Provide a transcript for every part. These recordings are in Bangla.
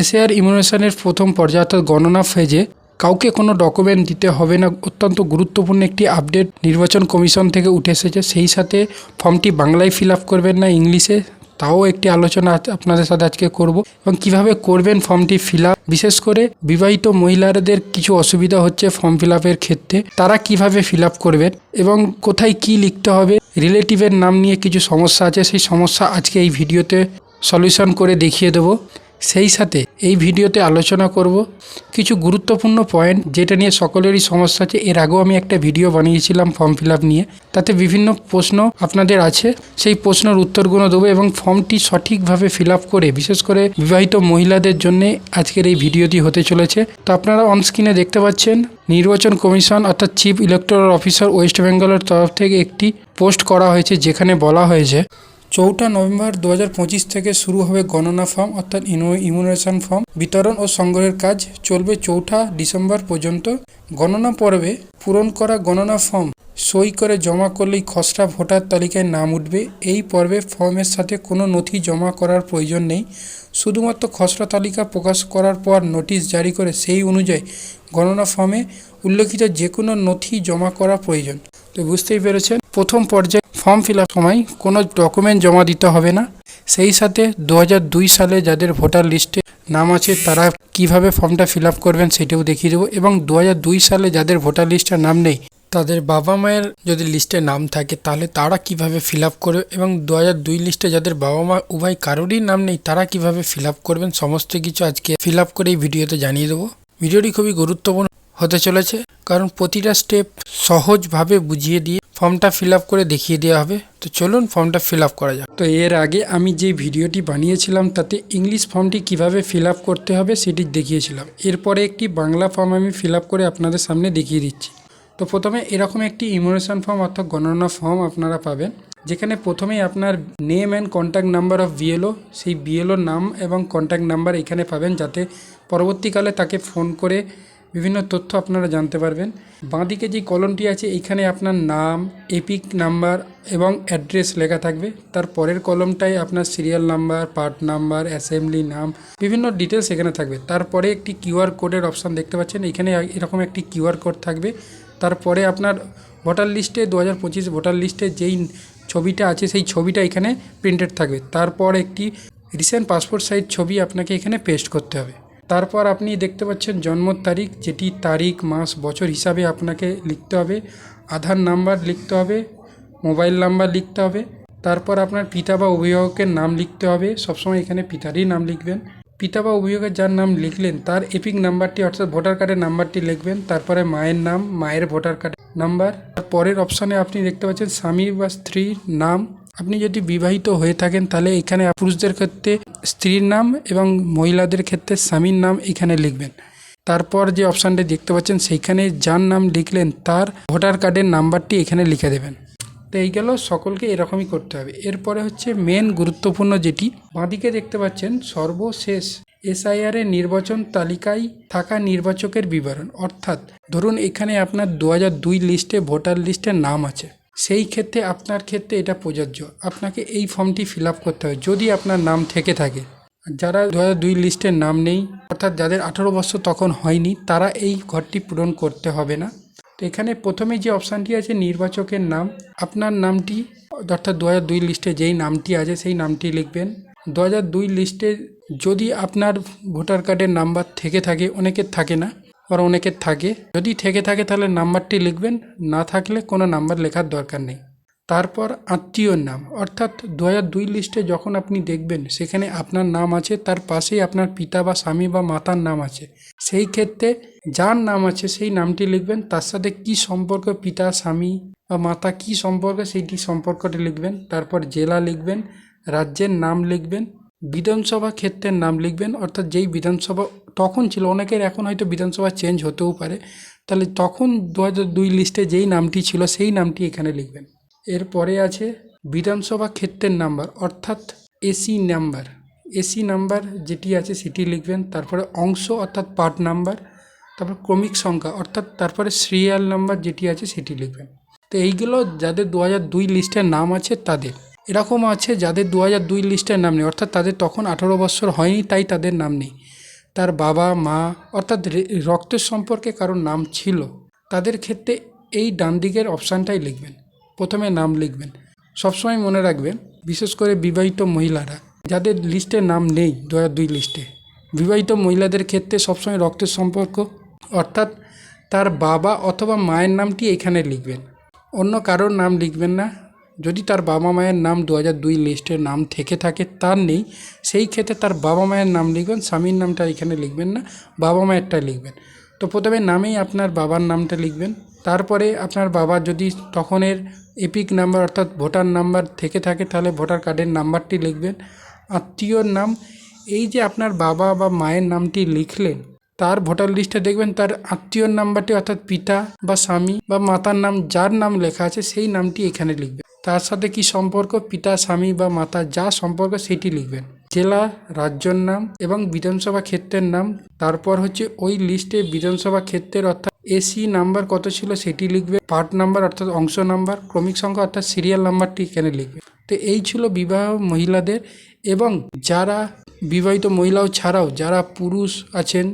এসএআর ইমিউনেশনের প্রথম পর্যায়ে অর্থাৎ গণনা ফেজে কাউকে কোনো ডকুমেন্ট দিতে হবে না, অত্যন্ত গুরুত্বপূর্ণ একটি আপডেট নির্বাচন কমিশন থেকে উঠে এসেছে। সেই সাথে ফর্মটি বাংলায় ফিল আপ করবেন না ইংলিশে, তাও একটি আলোচনা আপনাদের সাথে আজকে করব। এবং কীভাবে করবেন ফর্মটি ফিল বিশেষ করে বিবাহিত মহিলাদের কিছু অসুবিধা হচ্ছে ফর্ম ফিল আপের ক্ষেত্রে, তারা কীভাবে ফিল আপ করবেন এবং কোথায় কি লিখতে হবে? রিলেটিভের নাম নিয়ে কিছু সমস্যা আছে, সেই সমস্যা আজকে এই ভিডিওতে সলিউশন করে দেখিয়ে দেবো। সেই সাথে এই ভিডিওতে আলোচনা করব কিছু গুরুত্বপূর্ণ পয়েন্ট যেটা নিয়ে সকলেরই সমস্যা আছে। এর আগেও আমি একটা ভিডিও বানিয়েছিলাম ফর্ম ফিল নিয়ে। তাতে বিভিন্ন প্রশ্ন আপনাদের আছে। সেই প্রশ্নের উত্তরগুলো দেবো এবং ফর্মটি সঠিকভাবে ফিল করে, বিশেষ করে বিবাহিত মহিলাদের জন্য আজকের এই ভিডিওটি হতে চলেছে। তো আপনারা অনস্ক্রিনে দেখতে পাচ্ছেন, নির্বাচন কমিশন অর্থাৎ চিফ ইলেকটোরাল অফিসার ওয়েস্ট বেঙ্গলের তরফ থেকে একটি পোস্ট করা হয়েছে, যেখানে বলা হয়েছে চৌঠা নভেম্বর দু হাজার পঁচিশ থেকে শুরু হবে গণনা ফর্ম, অর্থাৎ ইমিউনেশন ফর্ম। বিতরণ ও সংগ্রহের কাজ চলবে চৌঠা ডিসেম্বর পর্যন্ত। গণনা পর্বে পূরণ করা গণনা ফর্ম সই করে জমা করলেই খসড়া ভোটার তালিকায় নাম উঠবে। এই পর্বে ফর্মের সাথে কোনো নথি জমা করার প্রয়োজন নেই। শুধুমাত্র খসড়া তালিকা প্রকাশ করার পর নোটিশ জারি করে সেই অনুযায়ী গণনা ফর্মে উল্লেখিত যে কোনো নথি জমা করা প্রয়োজন। তো বুঝতেই পেরেছেন? প্রথম পর্যায়ে ফর্ম ফিল সময় কোনো ডকুমেন্ট জমা দিতে হবে না। সেই সাথে দু হাজার দুই সালে যাদের ভোটার লিস্টে নাম আছে, তারা কীভাবে ফর্মটা ফিল করবেন সেটাও দেখিয়ে দেবো। এবং দু হাজার দুই সালে যাদের ভোটার লিস্টে নাম নেই, তাদের বাবা মায়ের যদি লিস্টে নাম থাকে, তাহলে তারা কীভাবে ফিল আপ করবে? এবং দু হাজার দুই লিস্টে যাদের বাবা মা উভয় কারোরই নাম নেই, তারা কীভাবে ফিল আপ করবেন? সমস্ত কিছু আজকে ফিল আপ করে এই ভিডিওতে জানিয়ে দেবো। ভিডিওটি খুবই গুরুত্বপূর্ণ হতে চলেছে, কারণ প্রতিটা স্টেপ সহজভাবে বুঝিয়ে দিয়ে ফর্মটা ফিল আপ করে দেখিয়ে দেওয়া হবে। তো চলুন ফর্মটা ফিল আপ করা যাক। তো এর আগে আমি যে ভিডিওটি বানিয়েছিলাম, তাতে ইংলিশ ফর্মটি কীভাবে ফিল আপ করতে হবে সেটি দেখিয়েছিলাম। এরপরে একটি বাংলা ফর্ম আমি ফিল আপ করে আপনাদের সামনে দেখিয়ে দিচ্ছি। তো প্রথমে এরকম একটি ইমোশন ফর্ম অর্থাৎ গণনা ফর্ম আপনারা পাবেন, যেখানে প্রথমেই আপনার name and contact number of BLO, সেই বিএলওর নাম এবং কন্ট্যাক্ট নাম্বার এখানে পাবেন, যাতে পরবর্তীকালে তাকে ফোন করে বিভিন্ন তথ্য আপনারা জানতে পারবেন। বাঁদিকে যে কলমটি আছে, এইখানে আপনার নাম, এপিক নাম্বার এবং অ্যাড্রেস লেখা থাকবে। তার পরের কলমটায় আপনার serial number, part number, assembly নাম, বিভিন্ন ডিটেলস এখানে থাকবে। তারপরে একটি কিউআর কোডের অপশান দেখতে পাচ্ছেন। এখানে এরকম একটি কিউআর কোড থাকবে। তারপরে আপনার ভোটার লিস্টে দু হাজার পঁচিশ ভোটার লিস্টে যেই ছবিটা আছে, সেই ছবিটা এখানে প্রিন্টেড থাকবে। তারপর একটি রিসেন্ট পাসপোর্ট সাইজ ছবি আপনাকে এখানে পেস্ট করতে হবে। তারপর আপনি দেখতে পাচ্ছেন জন্ম তারিখ, যেটি তারিখ, মাস, বছর হিসাবে আপনাকে লিখতে হবে। আধার নাম্বার লিখতে হবে, মোবাইল নাম্বার লিখতে হবে। তারপর আপনার পিতা বা অভিভাবকের নাম লিখতে হবে। সবসময় এখানে পিতারই নাম লিখবেন। পিতা বা অভিভাবকের যার নাম লিখলেন, তার এপিক নাম্বারটি, অর্থাৎ ভোটার কার্ডের নাম্বারটি লিখবেন। তারপরে মায়ের নাম, মায়ের ভোটার কার্ড নাম্বার। পরের অপশানে আপনি দেখতে পাচ্ছেন স্বামী বা স্ত্রীর নাম। আপনি যদি বিবাহিত হয়ে থাকেন, তাহলে এখানে পুরুষদের ক্ষেত্রে স্ত্রীর নাম এবং মহিলাদের ক্ষেত্রে স্বামীর নাম এখানে লিখবেন। তারপর যে অপশানটি দেখতে পাচ্ছেন, সেইখানে যার নাম লিখলেন তার ভোটার কার্ডের নাম্বারটি এখানে লিখে দেবেন। তো এই গেল, সকলকে এরকমই করতে হবে। এরপরে হচ্ছে মেন গুরুত্বপূর্ণ যেটি, বাঁদিকে দেখতে পাচ্ছেন, সর্বশেষ এসআইআর এর নির্বাচন তালিকায় থাকা নির্বাচকের বিবরণ। অর্থাৎ, ধরুন এখানে আপনার দু লিস্টে ভোটার লিস্টে নাম আছে। সেই ক্ষেত্রে, আপনার ক্ষেত্রে এটা প্রযোজ্য। আপনাকে এই ফর্মটি ফিল করতে হবে, যদি আপনার নাম থেকে থাকে। যারা দু দুই লিস্টের নাম নেই, অর্থাৎ যাদের আঠারো বছর তখন হয়নি, তারা এই ঘরটি পূরণ করতে হবে না। তো এখানে প্রথমে যে অপশানটি আছে, নির্বাচকের নাম, আপনার নামটি, অর্থাৎ দু দুই লিস্টে যেই নামটি আছে, সেই নামটি লিখবেন। দু দুই লিস্টে যদি আপনার ভোটার কার্ডের নাম্বার থেকে থাকে, অনেকের থাকে না আবার অনেকের থাকে। যদি থেকে থাকে তাহলে নাম্বারটি লিখবেন, না থাকলে কোনো নাম্বার লেখার দরকার নেই। তারপর আত্মীয়র নাম। অর্থাৎ দু দুই লিস্টে যখন আপনি দেখবেন, সেখানে আপনার নাম আছে, তার পাশেই আপনার পিতা বা স্বামী বা মাতার নাম আছে। সেই ক্ষেত্রে যার নাম আছে, সেই নামটি লিখবেন, তার সাথে কি সম্পর্ক পিতা, স্বামী বা মাতা, কি সম্পর্ক, সেইটি সম্পর্কটি লিখবেন। তারপর জেলা লিখবেন, রাজ্যের নাম লিখবেন, বিধানসভা ক্ষেত্রের নাম লিখবেন, অর্থাৎ যেই বিধানসভা তখন ছিল, অনেকের এখন হয়তো বিধানসভা চেঞ্জ হতেও পারে। তাহলে তখন দু দুই লিস্টে যেই নামটি ছিল, সেই নামটি এখানে লিখবেন। এরপরে আছে বিধানসভা ক্ষেত্রের নাম্বার অর্থাৎ এসি নাম্বার এসি নাম্বার যেটি আছে সেটি লিখবেন, তারপরে অংশ, অর্থাৎ পার্ট নাম্বার তারপর ক্রমিক সংখ্যা, অর্থাৎ তারপরে সিরিয়াল নাম্বার যেটি আছে সেটি লিখবেন। তো এইগুলো যাদের দু হাজার দুই লিস্টের নাম আছে, তাদের। এরকম আছে যাদের দু হাজার দুই লিস্টের নাম নেই, অর্থাৎ তাদের তখন আঠারো বছর হয়নি, তাই তাদের নাম নেই। তার বাবা, মা, অর্থাৎ রক্তের সম্পর্কে কারোর নাম ছিল, তাদের ক্ষেত্রে এই ডান দিকের অপশানটাই লিখবেন। প্রথমে নাম লিখবেন। সবসময় মনে রাখবেন, বিশেষ করে বিবাহিত মহিলারা, যাদের লিস্টে নাম নেই দু দুই লিস্টে। বিবাহিত মহিলাদের ক্ষেত্রে সবসময় রক্তের সম্পর্ক, অর্থাৎ তার বাবা অথবা মায়ের নামটি এখানে লিখবেন। অন্য কারোর নাম লিখবেন না যদি তার বাবা মায়ের নাম দু দুই লিস্টে নাম থেকে থাকে, তার নেই। সেই ক্ষেত্রে তার বাবা মায়ের নাম লিখবেন, স্বামীর নামটা এখানে লিখবেন না, বাবা মায়েরটা লিখবেন। তো প্রথমে নামেই আপনার বাবার নামটা লিখবেন। তারপরে আপনার বাবা যদি তখনের এপিক নাম্বার অর্থাৎ ভোটার নাম্বার থেকে থাকে, তাহলে ভোটার কার্ডের নাম্বারটি লিখবেন। আত্মীয়র নাম, এই যে আপনার বাবা বা মায়ের নামটি লিখলেন তার ভোটার লিস্টে দেখবেন তার আত্মীয়র নাম্বারটি অর্থাৎ পিতা বা স্বামী বা মাতার নাম, যার নাম লেখা আছে সেই নামটি এখানে লিখবেন। তার সাথে কি সম্পর্ক? পিতা, স্বামী বা মাতা, যা সম্পর্ক সেটি লিখবেন। জেলা, রাজ্যর নাম এবং বিধানসভা ক্ষেত্রের নাম। তারপর হচ্ছে ওই লিস্টে বিধানসভা ক্ষেত্রের অর্থাৎ এসি নাম্বার কত ছিল সেটি লিখবে পার্ট নাম্বার অর্থাৎ অংশ নাম্বার, ক্রমিক সংখ্যা অর্থাৎ সিরিয়াল নাম্বারটি এখানে লিখবে তো এই ছিল বিবাহ মহিলাদের এবং যারা বিবাহিত মহিলাও ছাড়াও যারা পুরুষ আছেন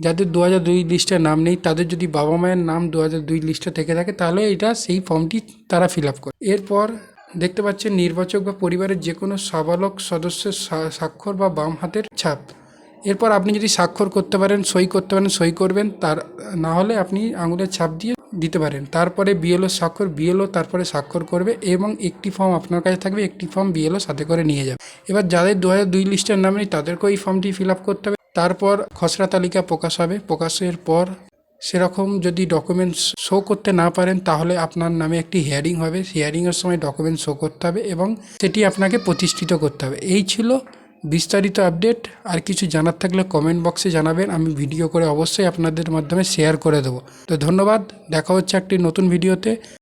যাদের দু হাজার দুই লিস্টে নাম নেই, তাদের যদি বাবা মায়ের নাম দু হাজার দুই লিস্টে থেকে থাকে, তাহলে এটা সেই ফর্মটি তারা ফিল আপ করে। এরপর দেখতে পাচ্ছেন নির্বাচক বা পরিবারের যে কোনো সাবালক সদস্যের স্বা- স্বাক্ষর বা বাম হাতের ছাপ। এরপর আপনি যদি স্বাক্ষর করতে পারেন, সই করতে পারেন, সই করবেন, তার, না হলে আপনি আঙুলের ছাপ দিয়ে দিতে পারেন। তারপরে বিএলও স্বাক্ষর বিএলও তারপরে স্বাক্ষর করবে এবং একটি ফর্ম আপনার কাছে থাকবে, একটি ফর্ম বিএলও সাথে করে নিয়ে যাবে। এবার যাদের দু হাজার দুই লিস্টের নাম নেই, তাদেরকেও এই ফর্মটি ফিল আপ করতে হবে। তারপর খসড়া তালিকা প্রকাশ হবে। প্রকাশের পর সেরকম যদি ডকুমেন্টস শো করতে না পারেন, তাহলে আপনার নামে একটি হিয়ারিং হবে। হিয়ারিংয়ের সময় ডকুমেন্ট শো করতে হবে এবং সেটি আপনাকে প্রতিষ্ঠিত করতে হবে। এই ছিল বিস্তারিত আপডেট আর কিছু জানার থাকলে কমেন্ট বক্সে জানাবেন। আমি ভিডিও করে অবশ্যই আপনাদের মাধ্যমে শেয়ার করে দেবো। তো ধন্যবাদ। দেখা হচ্ছে একটি নতুন ভিডিওতে